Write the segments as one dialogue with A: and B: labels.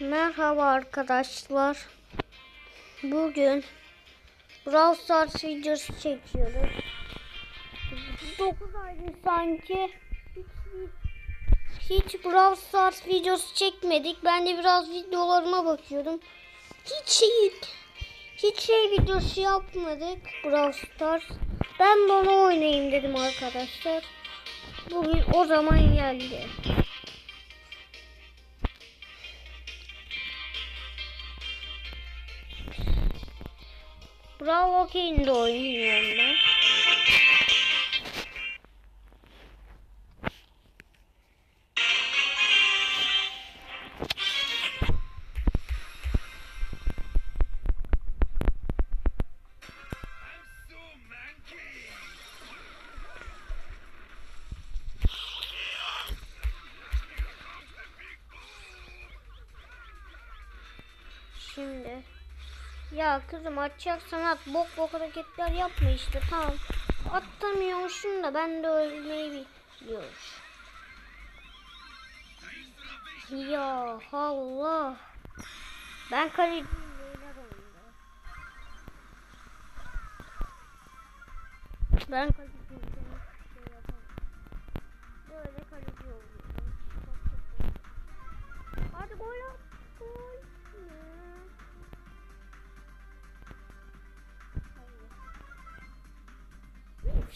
A: Merhaba arkadaşlar. Bugün Brawl Stars videosu çekiyoruz. 9 aydır sanki hiç Brawl Stars videosu çekmedik. Ben de biraz videolarıma bakıyorum. Hiç şey hiç şey videosu yapmadık Brawl Stars. Ben de onu oynayayım dedim arkadaşlar. Bugün o zaman geldi. Bravo King'de oynuyorum ben. Ya kızım atacaksan at bok bok hareketler yapma işte tamam. Attamıyormuşsun da ben de ölmeyi biliyorum. Ya Allah. Ben kaleci Ben kaleci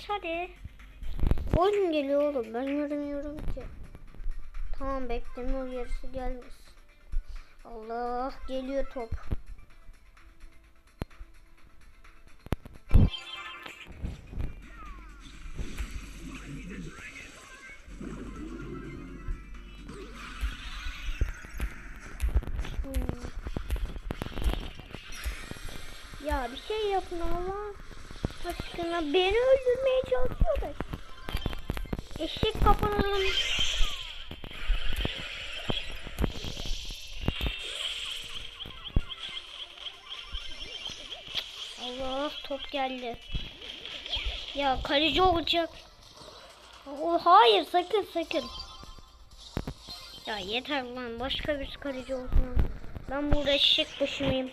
A: Hadi. Oyun geliyor oğlum. Ben göremiyorum ki. Tamam bekleme uyarısı gelmiş. Allah geliyor top. Hmm. Ya bir şey yapın Allah aşkına beni öldürmeye çalışıyorlar. Eşek kafanın Allah top geldi. Ya kaleci olacak. O hayır sakın sakın. Ya yeter lan başka bir kaleci olsun. Ben burada eşek başıyım.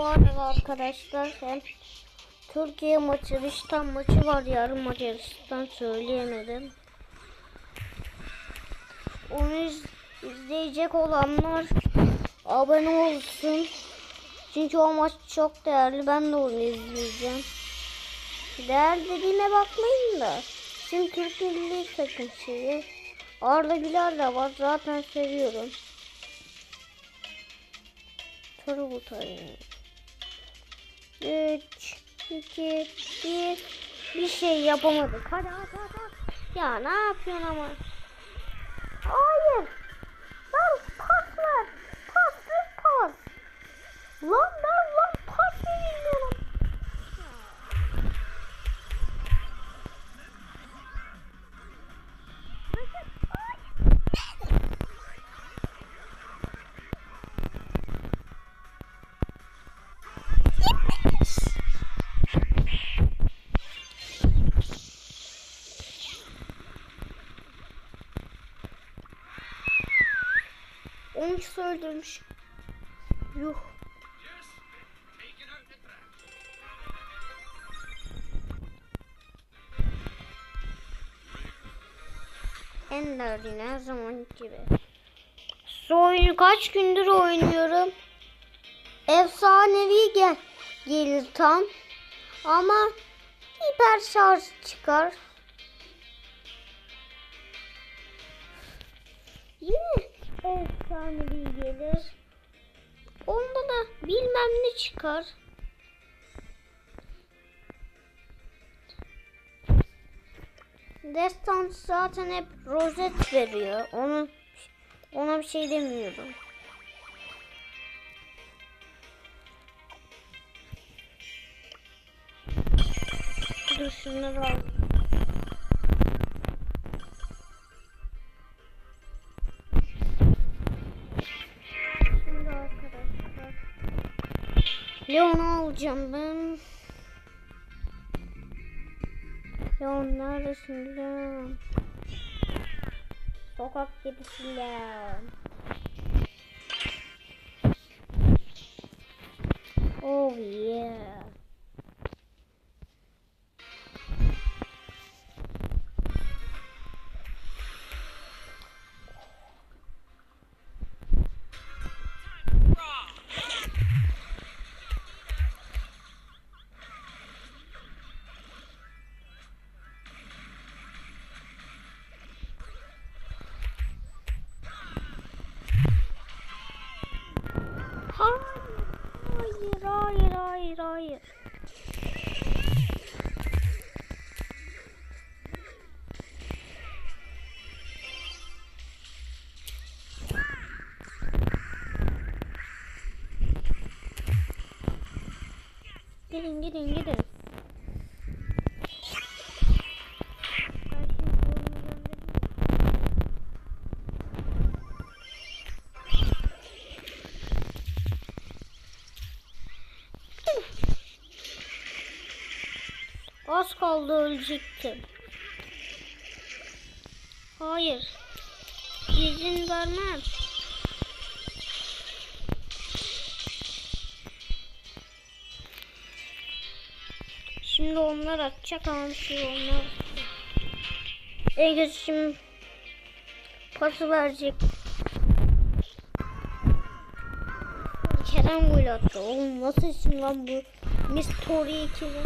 A: Bu arada arkadaşlar hem Türkiye Macaristan maçı var yarın Macaristan söyleyemedim. Onu iz- izleyecek olanlar abone olsun. Çünkü o maç çok değerli. Ben de onu izleyeceğim. Değer dediğime bakmayın da. Şimdi Türk milli takım şeyi. Arda Güler de var. Zaten seviyorum. Turgut Ayı. 3, 2, 1. Bir şey yapamadık. Hadi at at. Ya ne yapıyorsun ama? Hayır. Lan pas ver. Pas ver pas. Lan ben lan pas veriyorum. Kişi öldürmüş. Yuh. Ender yine her zaman gibi. Şu oyunu kaç gündür oynuyorum. Efsanevi gel gelir tam. Ama hiper şarj çıkar. Gelir. Onda da bilmem ne çıkar. Destan zaten hep rozet veriyor. Onu ona bir şey demiyorum. Dur şunları al. Leon'u alacağım ben. Leon neredesin Leon? Sokak kedisi Leon. Oh yeah. Gidin, gidin, gidin. Az kaldı ölecektim. Hayır. İzin vermem. Şimdi onlar atacak ama şey onlar. Ege şimdi pası verecek. Kerem gol attı. Oğlum nasıl isim lan bu? Mystery 2'de.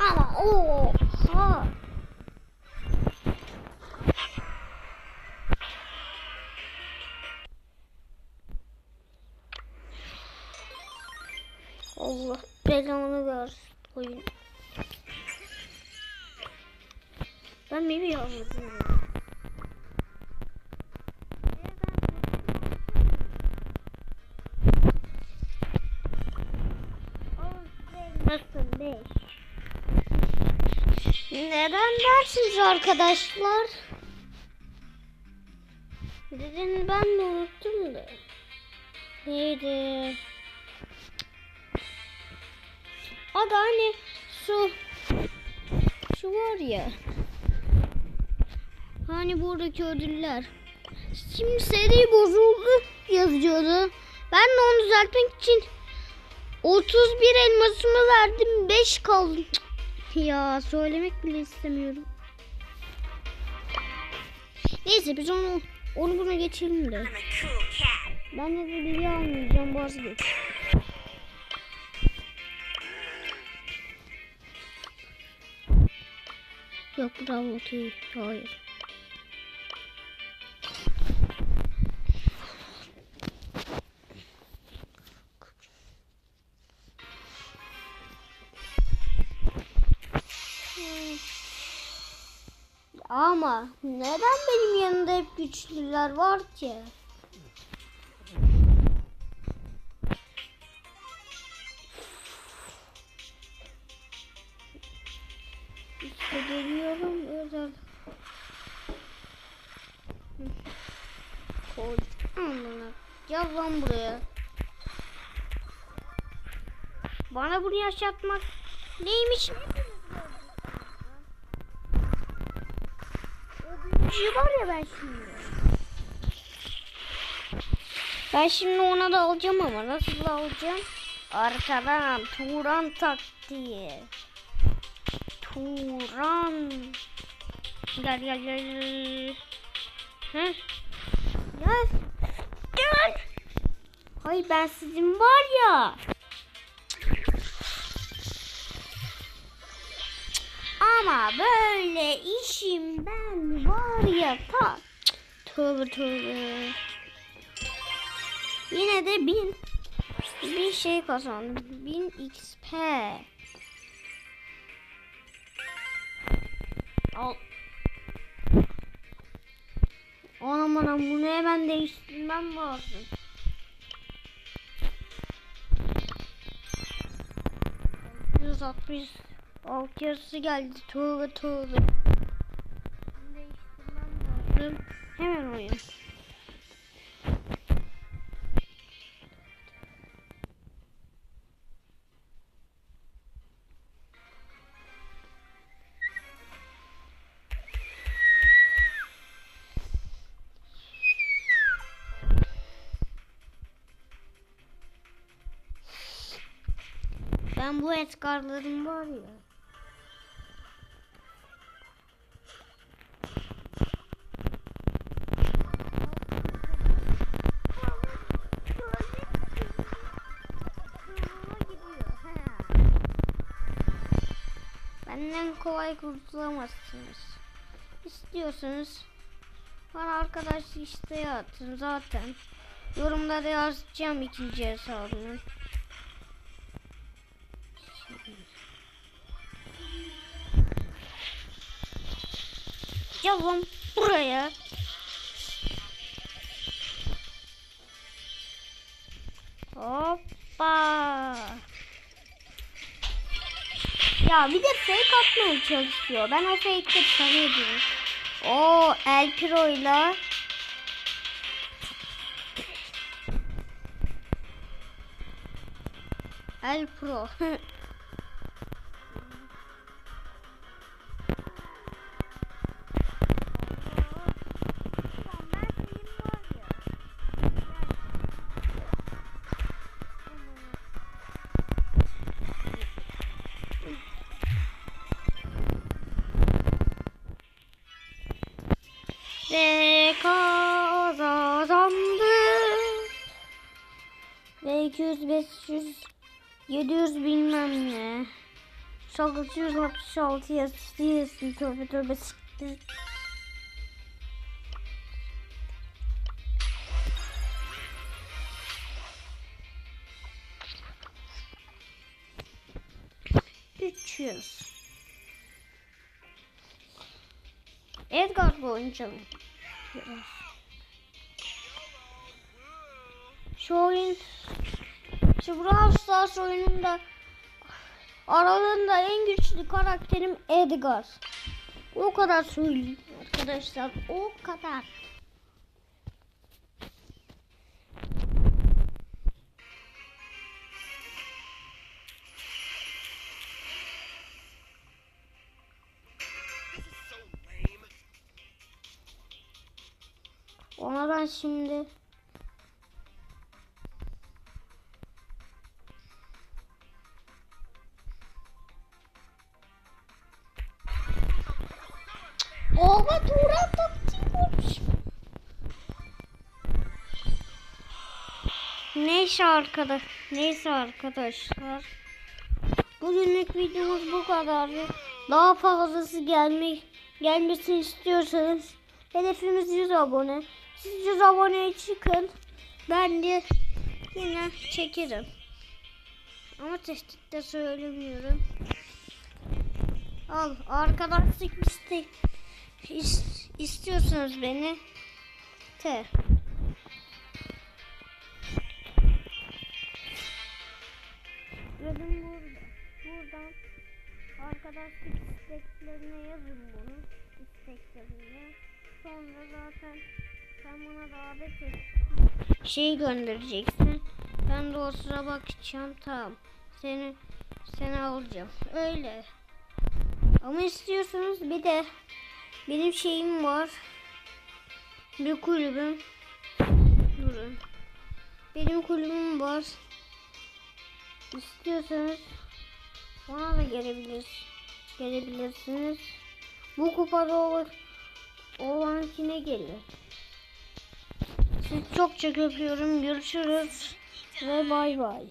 A: Ama oha. Beş? Neden dersiniz arkadaşlar? Dedin ben de unuttum da. Neydi? Aga hani şu şu var ya. Hani buradaki ödüller. Şimdi seri bozuldu yazıyordu. Ben de onu düzeltmek için 31 elmasımı verdim 5 kaldı. Ya söylemek bile istemiyorum. Neyse biz onu onu buna geçelim de. Ben de bilgi almayacağım vazgeç. Yok bravo değil. Hayır. Neden benim yanımda hep güçlüler var ki? İşte geliyorum özel. Koy. Amına. Gel lan buraya. Bana bunu yaşatmak neymiş? Büyücü var ya ben şimdi. Ben şimdi ona da alacağım ama nasıl alacağım? Arkadan Turan taktiği. Turan. Gel gel gel. Hı? Gel. Gel. Hayır ben sizin var ya. Ama böyle işim ben var ya ta. Tövbe tövbe. Yine de bin bir şey kazandım. 1000 XP. Al. Anam anam bunu hemen değiştirmem lazım. Yüz altmış Alt yarısı geldi. Tuğla tuğla. Değiştirmem lazım. Hemen oyun. Ben bu eskarlarım var ya. Benden kolay kurtulamazsınız. İstiyorsanız bana arkadaş isteği atın zaten. Yorumlara yazacağım ikinci hesabımı. Gelin buraya. Hoppa. Ya bir de fake atmaya çalışıyor. Ben o fake'leri sanıyordum. O El Piro'yla El Pro. 200, 500, 700 bilmem ne. Çok 366 yazıyor. Tövbe tövbe siktir. Üç Edgar'la oynayalım. Biraz. Şu oyun şu Brawl Stars oyununda aralarında en güçlü karakterim Edgar. O kadar söyleyeyim arkadaşlar. O kadar. Ona ben şimdi arkadaş, neyse arkadaşlar. Bugünlük videomuz bu kadardı. Daha fazlası gelmek gelmesini istiyorsanız hedefimiz 100 abone. Siz 100 aboneye çıkın. Ben de yine çekerim. Ama tehditte söylemiyorum. Al arkadaşlık istek is, istiyorsanız beni T. arkadaşlık isteklerine yazın bunu. isteklerine. Sonra zaten sen bana davet et. Şey göndereceksin. Ben de o sıra bakacağım. Tamam. Seni seni alacağım. Öyle. Ama istiyorsanız bir de benim şeyim var. Bir kulübüm. Durun. Benim kulübüm var. İstiyorsanız bana da gelebilir. Gelebilirsiniz. Bu kupada olur. Olankine gelin. Sizi çok çok öpüyorum. Görüşürüz. Ve bay bay.